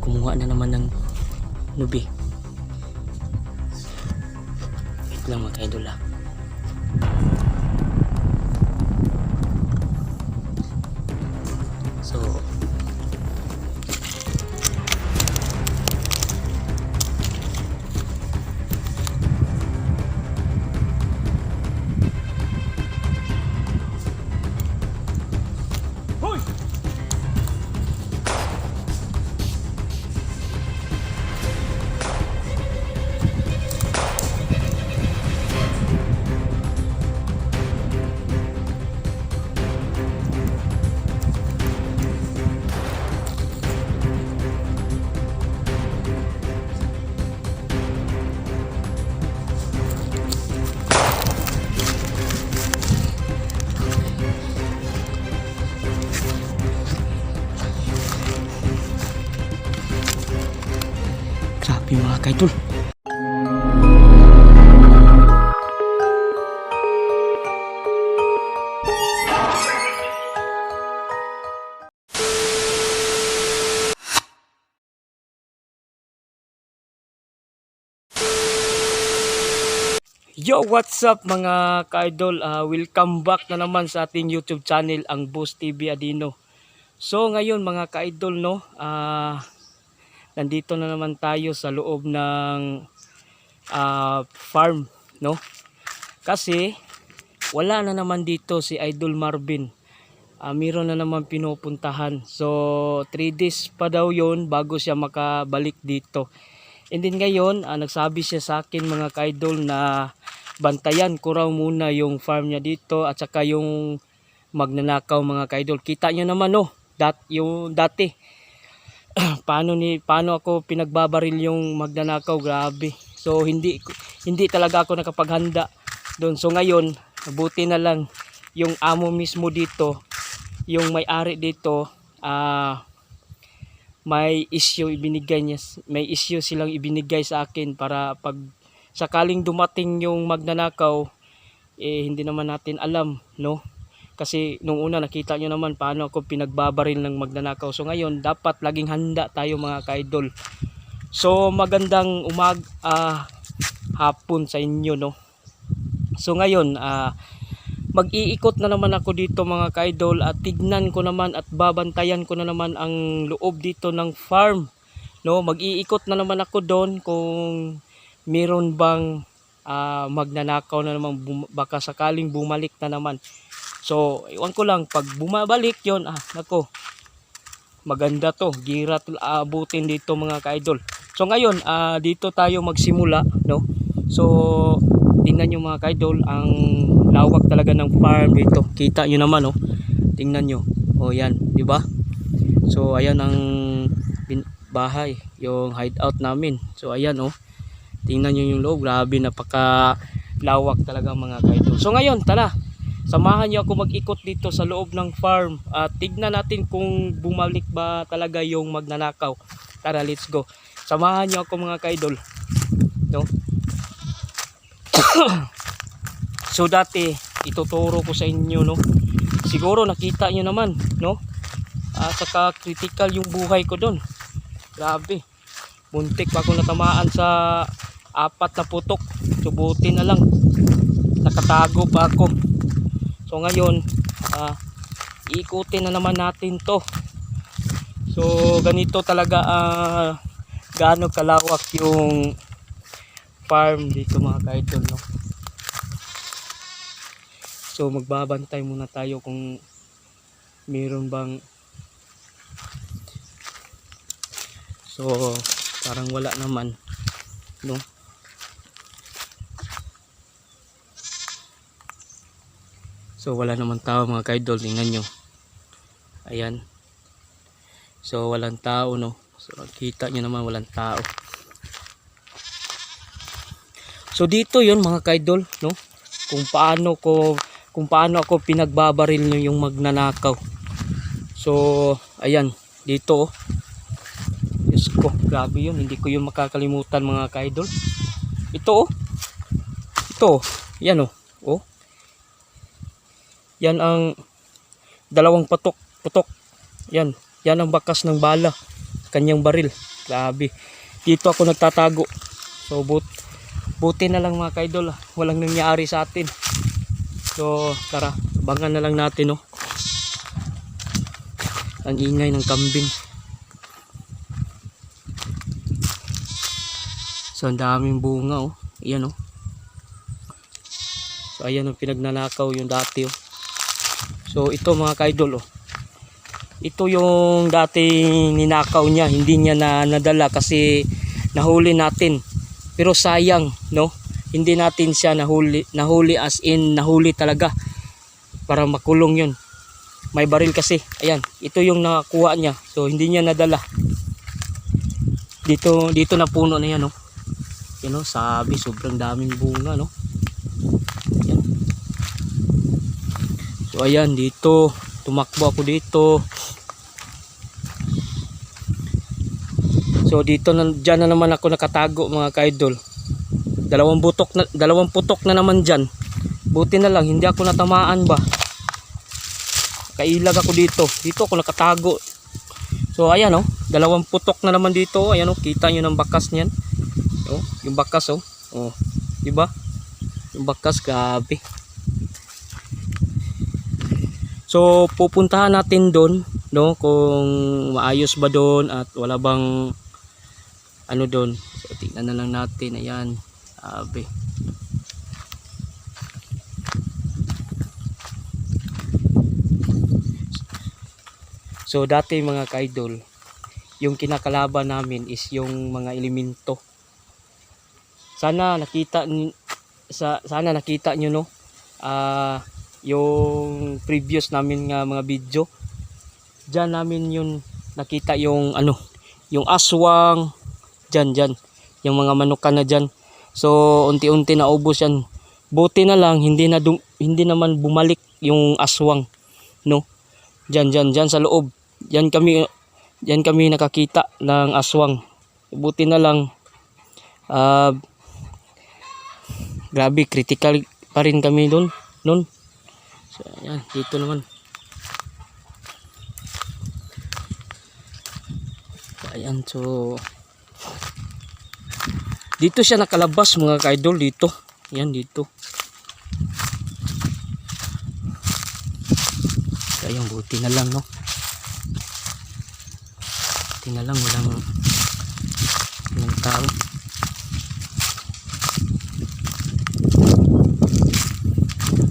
kumuha na naman ng nubi. Wait lang mga kaidol Yo, what's up mga ka-idol? Ah, welcome back na naman sa ating YouTube channel, ang Boss TV Adino. So ngayon mga ka-idol, no, ah, nandito na naman tayo sa loob ng ah, farm, no? Kasi wala na naman dito si Idol Marvin. Ah, meron na naman pinupuntahan. So 3 days pa daw 'yon bago siya makabalik dito. And then ngayon, ah, nagsabi siya sa akin mga ka-idol na bantayan ko raw muna yung farm niya dito at saka yung magnanakaw mga ka-idol. Kita nyo naman no, dat, yung dati. paano ni paano ako pinagbabaril yung magnanakaw, grabe. So hindi hindi talaga ako nakapaghanda doon. So ngayon, buti na lang yung amo mismo dito, yung may-ari dito, ah may issue ibinigay niya may issue silang ibinigay sa akin para pag sakaling dumating yung magnanakaw eh hindi naman natin alam no? Kasi nung una nakita nyo naman paano ako pinagbabaril ng magnanakaw. So ngayon dapat laging handa tayo mga kaidol. So magandang umag ah, hapon sa inyo no? So ngayon ah mag-iikot na naman ako dito mga kaidol at tignan ko naman at babantayan ko na naman ang loob dito ng farm. No mag-iikot na naman ako doon kung meron bang ah, magnanakaw na naman baka sakaling bumalik na naman. So iwan ko lang pag bumabalik yon ah nako maganda to. Gira to aabutin dito mga kaidol. So ngayon ah, dito tayo magsimula no? So tingnan nyo mga kaidol ang lawak talaga ng farm dito. Kita nyo naman oh. Tingnan nyo. Oh yan di ba? So ayan ang bahay yung hideout namin. So ayan oh. Tingnan nyo yung loob. Grabe napaka lawak talaga mga kaidol. So ngayon tara. Samahan nyo ako mag-ikot dito sa loob ng farm. At tignan natin kung bumalik ba talaga yung magnanakaw. Tara let's go. Samahan nyo ako mga kaidol. No So dati ituturo ko sa inyo no. Siguro nakita nyo naman no. At saka critical yung buhay ko doon. Grabe. Muntik pa ako natamaan sa apat na putok. Subuti na lang. Nakatago pa ako. So ngayon, ah, iikutin na naman natin to. So ganito talaga ah, gaano kalawak yung farm dito mga kaidol no. So magbabantay muna tayo kung meron bang So parang wala naman no. So wala naman tao mga kaidol, tingnan nyo. Ayan. So walang tao no. So kita nyo naman walang tao. So dito 'yon mga kaidol, no? Kung paano ko kung paano ako pinagbabaril nyo yung magnanakaw. So, ayan, dito oh. Diyos ko, grabe yun. Hindi ko yun makakalimutan mga kaidol. Ito oh. Ito oh. Yan oh. Oh. Yan ang dalawang patok. Putok. Yan. Yan ang bakas ng bala. Kanyang baril. Grabe. Dito ako nagtatago. So but buti na lang mga kaidol, ah. walang nangyari sa atin. So tara, abangan na lang natin no. Ang ingay ng kambing. So ang daming bunga oh. Ayan oh. So ayan ang pinagnanakaw yung dati oh. So ito mga kaidol oh. Ito yung dating ninakaw niya, hindi niya na nadala kasi nahuli natin. Pero sayang, no? Hindi natin siya nahuli, nahuli as in nahuli talaga para makulong yun. May baril kasi. Ayan, ito yung nakuha niya. So hindi niya nadala. Dito dito na puno na yan, no. Yan, no, sabi sobrang daming bunga, no. Ayan. So ayan, dito tumakbo ako dito. So dito na diyan na naman ako nakatago mga kaidol. Dalawang butok na dalawang putok na naman diyan. Buti na lang hindi ako natamaan ba. Kailag ako dito. Dito ako nakatago. So ayan oh, dalawang putok na naman dito. Ayan oh, kita niyo ng bakas niyan. Oh, yung bakas oh. Oh, di ba? Yung bakas grabe. So pupuntahan natin doon no kung maayos ba doon at wala bang ano doon. So tingnan na lang natin ayan. Sabi. So dati mga kaidol, yung kinakalaban namin is yung mga elemento. Sana nakita sa sana nakita nyo no. Ah yung previous namin nga mga video. Diyan namin yung nakita yung ano, yung aswang diyan diyan. Yung mga manukan na diyan. So unti-unti na ubos yan. Buti na lang hindi na dum- hindi naman bumalik yung aswang, no? Diyan diyan diyan sa loob. Diyan kami diyan kami nakakita ng aswang. Buti na lang ah grabe critical pa rin kami doon noon. So ayan, dito naman. So, ayan, so dito siya nakalabas mga kaidol dito. Yan dito. So, ayun, buti na lang no. Buti na lang walang walang tao.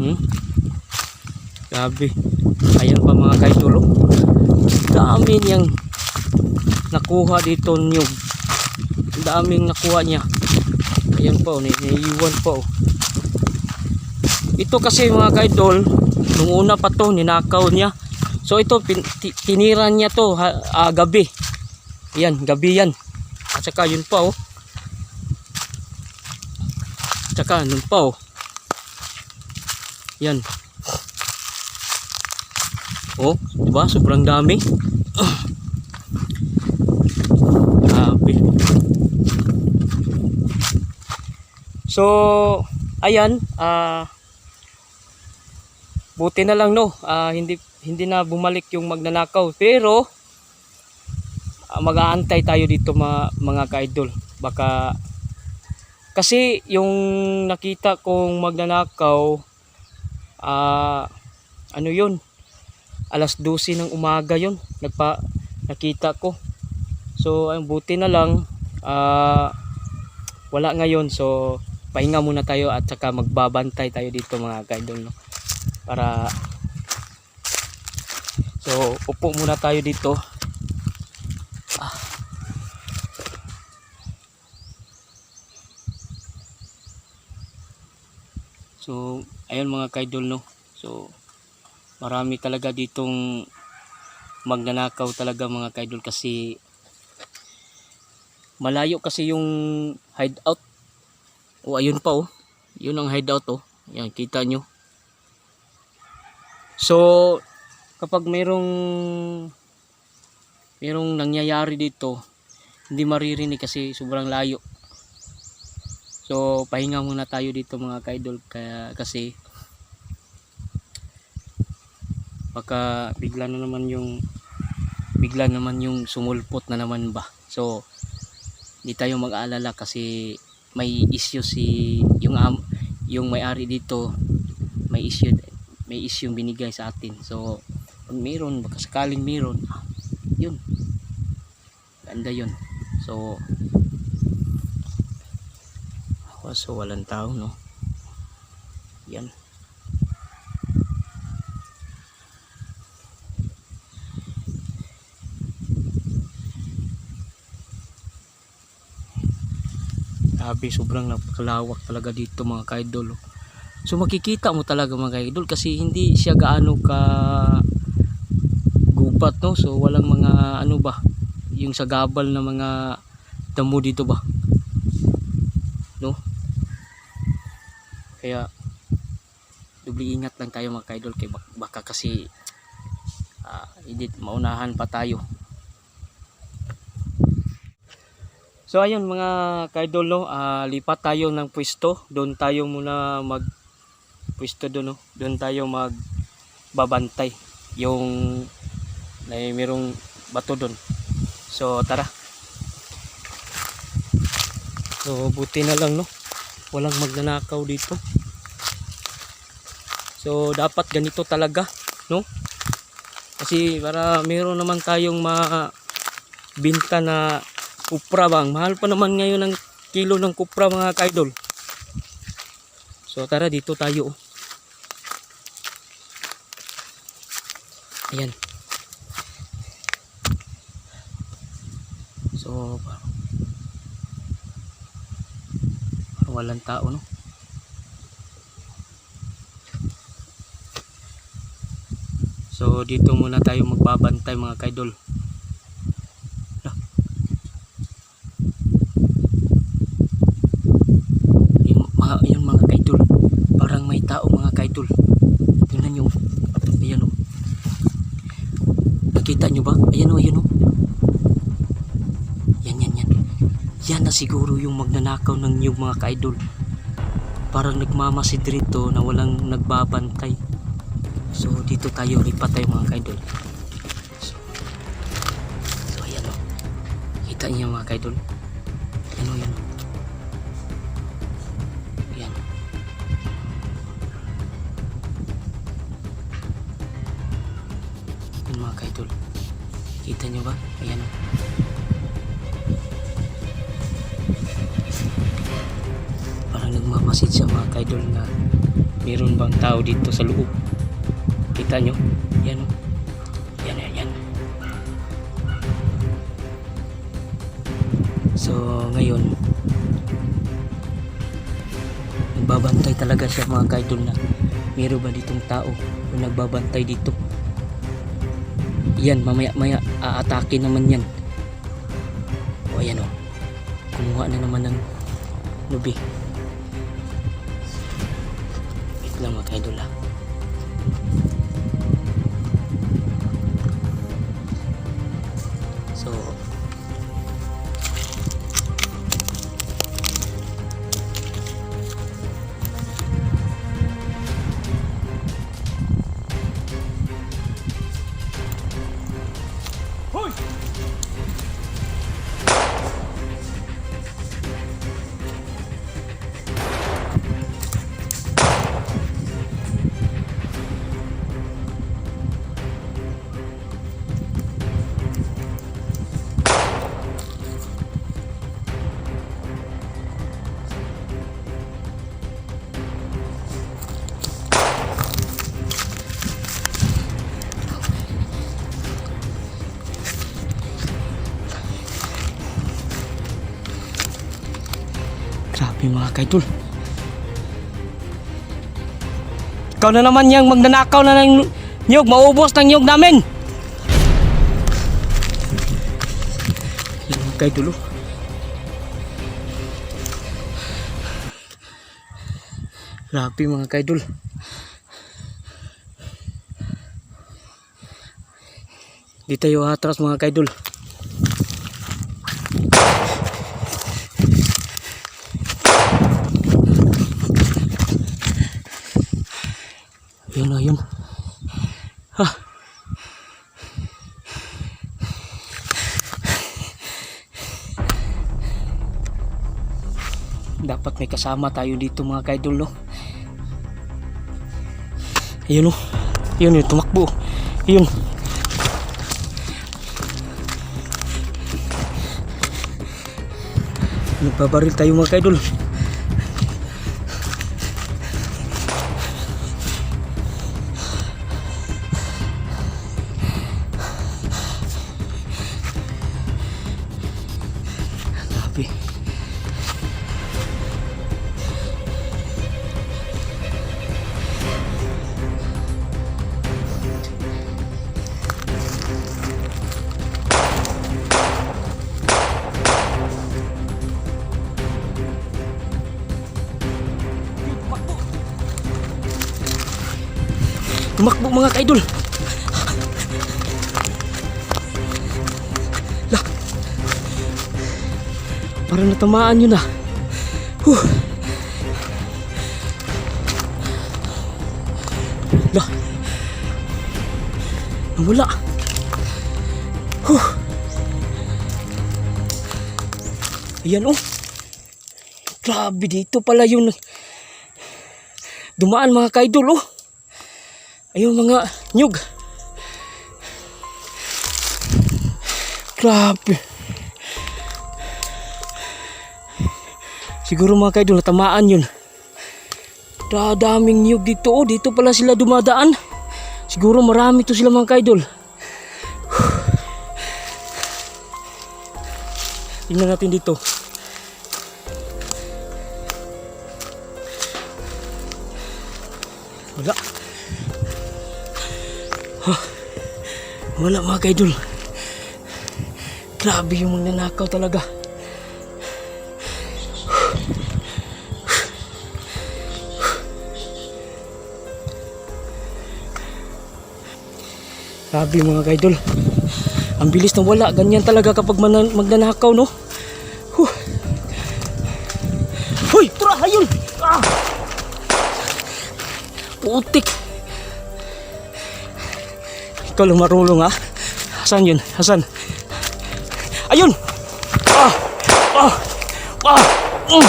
Hmm? Grabe. Ayan pa mga kaidol. oh. Dami niyang nakuha dito niyog. Daming nakuha niya. Ayan pa, oh, naiiwan pa. Oh. Ito kasi mga kaidol, nung una pa to, ninakaw niya. So ito, pin, ti- tinira niya to ha, ah, gabi. Ayan, gabi yan. At saka yun pa oh. At saka nun pa oh. Yan. Oh, di ba? Sobrang dami. Grabe. So, ayan, ah buti na lang no, ah, hindi hindi na bumalik yung magnanakaw. Pero ah, mag-aantay tayo dito mga, mga ka-idol. Baka kasi yung nakita kong magnanakaw ah ano yun alas 12 ng umaga yun nagpa nakita ko so ang buti na lang ah wala ngayon so pahinga muna tayo at saka magbabantay tayo dito mga kaidol no? Para so upo muna tayo dito. So ayun mga kaidol no? So marami talaga ditong magnanakaw talaga mga kaidol kasi malayo kasi yung hideout o ayun pa oh. Yun ang hideout oh. Yan kita nyo. So kapag mayroong mayroong nangyayari dito hindi maririnig kasi sobrang layo. So pahinga muna tayo dito mga kaidol kaya kasi baka bigla na naman yung bigla naman yung sumulpot na naman ba. So, hindi tayo mag-aalala kasi may issue si yung am, yung may-ari dito may issue may issue binigay sa atin. So, pag mayroon, baka sakaling mayroon, ah, yun. Ganda yun. So, oh, so walang tao, no? Yan. Grabe, sobrang napakalawak talaga dito mga kaidol. oh. So makikita mo talaga mga kaidol kasi hindi siya gaano ka gubat no. So walang mga ano ba, yung sa gabal na mga damo dito ba. No? Kaya dubli ingat lang tayo mga kaidol kay bak- baka kasi ah, hindi maunahan pa tayo. So ayun mga kaidol no, ah, lipat tayo ng pwesto. Doon tayo muna mag pwesto doon no. Doon tayo mag babantay yung may merong bato doon. So tara. So buti na lang no. Walang magnanakaw dito. So dapat ganito talaga no. Kasi para meron naman tayong ma binta na kupra bang. Mahal pa naman ngayon ng kilo ng kupra mga kaidol. So tara dito tayo. Ayan. So parang parang walang tao no. So dito muna tayo magbabantay mga kaidol. yung, mga, yung mga kaidol parang may tao mga kaidol tingnan nyo ayan o nakita nyo ba ayan o ayan o yan yan yan yan na siguro yung magnanakaw ng nyug mga kaidol. Parang nagmamasid rito na walang nagbabantay. So dito tayo lipat tayo mga kaidol. So, so ayan o kita niyo mga kaidol mga kaidol na meron bang tao dito sa loob. Kita nyo? Yan. Yan, yan, yan. So, ngayon, nagbabantay talaga siya mga kaidol na meron ba ditong tao o nagbabantay dito yan mamaya maya aatake naman yan o ayan o kumuha na naman ng lubi wait lang Grabe mga kaidol. Ikaw na naman yung magnanakaw na ng nyug. Maubos ng nyug namin. Yan mga kaidol. oh. Grabe mga kaidol. Di tayo atras mga kaidol. Yun na yun. Ha. Dapat may kasama tayo dito mga kaidol no? Ayun no? Ayun yun tumakbo. Ayun. Nagbabaril tayo mga kaidol Tumakbo mga kaidol. Lah. Parang natamaan yun ah. Huh. Lah. Nawala. Huh. Ayan oh. Grabe dito pala yung dumaan mga kaidol oh. Ayun mga nyug. Grabe. Siguro mga kaidol natamaan yun. Dadaming nyug dito. Oh, dito pala sila dumadaan. Siguro marami to sila mga kaidol. Tingnan natin dito. Wala. Wala mga kaidol. Grabe yung mga nanakaw talaga. Grabe mga kaidol. Ang bilis na wala. Ganyan talaga kapag magnanakaw, no? Huh. Hoy! Tara! Ayun! Ah! Putik! Lang marulong ha. Hasan yun? Hasan? Ayun! Ah! Ah! Ah! Mm!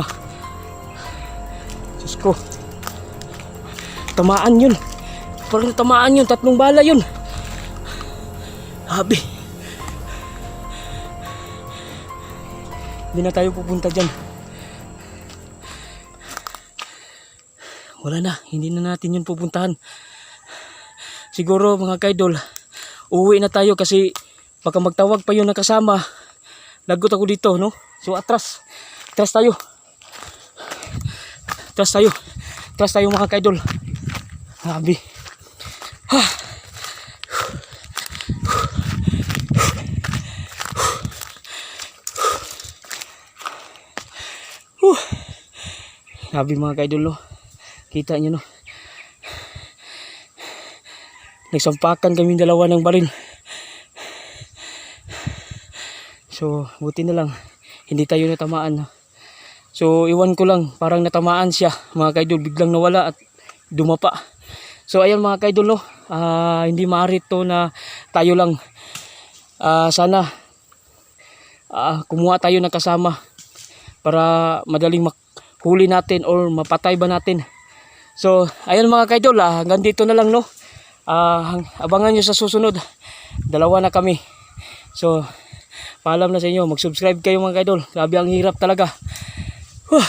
Na. Diyos ko. Tamaan yun. Parang tamaan yun. Tatlong bala yun. Habi. Hindi na tayo pupunta dyan. Wala na, hindi na natin yun pupuntahan. Siguro mga kaidol, uwi na tayo kasi baka magtawag pa yun na kasama. Lagot ako dito, no? So atras, atras tayo. Atras tayo. Atras tayo mga kaidol. Grabe. Ha. Huh. Grabe mga kaidol, no? Kita nyo no. Nagsampakan kami dalawa ng baril. So, buti na lang. Hindi tayo natamaan. no? So, iwan ko lang. Parang natamaan siya. Mga kaidol, biglang nawala at dumapa. So, ayan mga kaidol, no. Ah, hindi maaari to na tayo lang. Ah, sana ah, kumuha tayo ng kasama para madaling makhuli natin or mapatay ba natin. So, ayun mga kaidol, ah, hanggang dito na lang no. Ah, abangan nyo sa susunod. Dalawa na kami. So, paalam na sa inyo. Mag-subscribe kayo mga kaidol. Grabe ang hirap talaga. Huh.